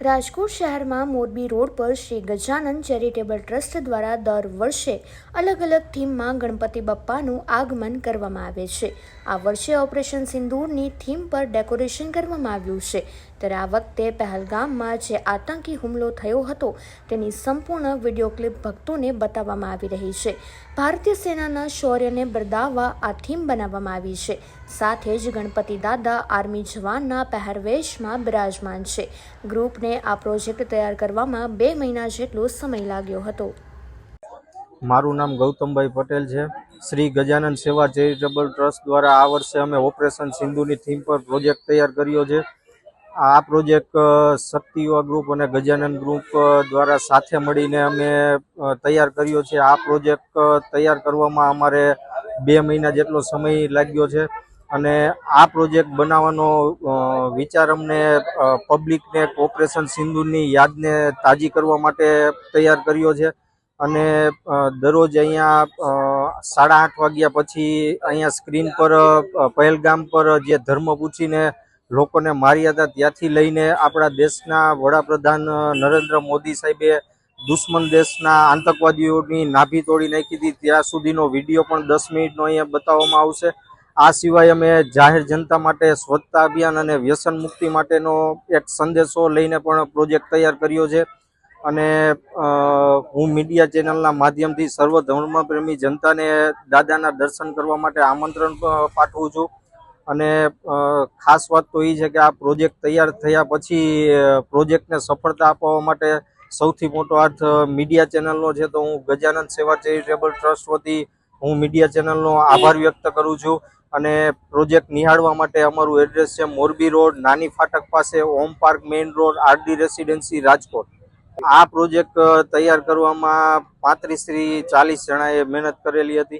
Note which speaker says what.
Speaker 1: રાજકોટ શહેરમાં મોરબી રોડ પર Shri Gajanand charitable trust દ્વારા દર વર્ષે અલગ અલગ થીમમાં ગણપતિ બપ્પાનું આગમન કરવામાં આવે છે. આ વર્ષે ઓપરેશન સિંદૂરની થીમ પર ડેકોરેશન કરવામાં આવ્યું છે. ત્યારે આ વખતે પહેલગામમાં જે આતંકી હુમલો થયો હતો, તેની સંપૂર્ણ વીડિયો ક્લિપ ભક્તોને બતાવવામાં આવી રહી છે. ભારતીય સેનાના શૌર્યને બિરદાવવા આ થીમ બનાવવામાં આવી છે. સાથે જ ગણપતિ દાદા આર્મી જવાનના પહેરવેશમાં બિરાજમાન છે. ગ્રુપને આ પ્રોજેક્ટ તૈયાર કરવામાં બે મહિના જેટલો સમય લાગ્યો હતો.
Speaker 2: મારું નામ ગૌતમભાઈ પટેલ છે. શ્રી ગજાનંદ સેવા ચેરિટેબલ ટ્રસ્ટ દ્વારા આ વર્ષે અમે ઓપરેશન સિંધુની થીમ પર પ્રોજેક્ટ તૈયાર કર્યો છે. આ પ્રોજેક્ટ શક્તિવા ગ્રુપ અને ગજાનંદ ગ્રુપ દ્વારા સાથે મળીને અમે તૈયાર કર્યો છે. આ પ્રોજેક્ટ તૈયાર કરવામાં અમારે બે મહિના જેટલો સમય લાગ્યો છે. અને આ પ્રોજેક્ટ બનાવવાનો વિચાર અમને પબ્લિકને ઓપરેશન સિંધુની યાદને તાજી કરવા માટે તૈયાર કર્યો છે. અને દરરોજ અહીંયા સાડા આઠ વાગ્યા પછી અહીંયા સ્ક્રીન પર પહેલગામ પર જે ધર્મ પૂછીને લોકોને માર્યા હતા ત્યાંથી લઈને આપણા દેશના વડાપ્રધાન નરેન્દ્ર મોદી સાહેબે દુશ્મન દેશના આતંકવાદીઓની નાભી તોડી નાખી હતી. ત્યાં સુધીનો વીડિયો પણ દસ મિનિટનો અહીંયા બતાવવામાં આવશે. આ સિવાય અમે જાહેર જનતા માટે સ્વચ્છતા અભિયાન અને વ્યસન મુક્તિ માટેનો એક સંદેશો લઈને પણ પ્રોજેક્ટ તૈયાર કર્યો છે. અને હું મીડિયા ચેનલના માધ્યમથી સર્વ ધર્મપ્રેમી જનતાને દાદાના દર્શન કરવા માટે આમંત્રણ પાઠવું છું. અને ખાસ વાત તો એ છે કે આ પ્રોજેક્ટ તૈયાર થયા પછી પ્રોજેક્ટને સફળતા અપાવવા માટે સૌથી મોટો હાથ મીડિયા ચેનલનો છે. તો હું ગજાનંદ સેવા ચેરિટેબલ ટ્રસ્ટ વતી હું મીડિયા ચેનલનો આભાર વ્યક્ત કરું છું અને પ્રોજેક્ટ નિહાળવા માટે અમારું એડ્રેસ છે મોરબી રોડ નાની ફાટક પાસે Om park main road RD residency Rajkot. આ પ્રોજેક્ટ તૈયાર કરવામાં પાંત્રીસથી ચાલીસ જણાએ મહેનત કરેલી હતી.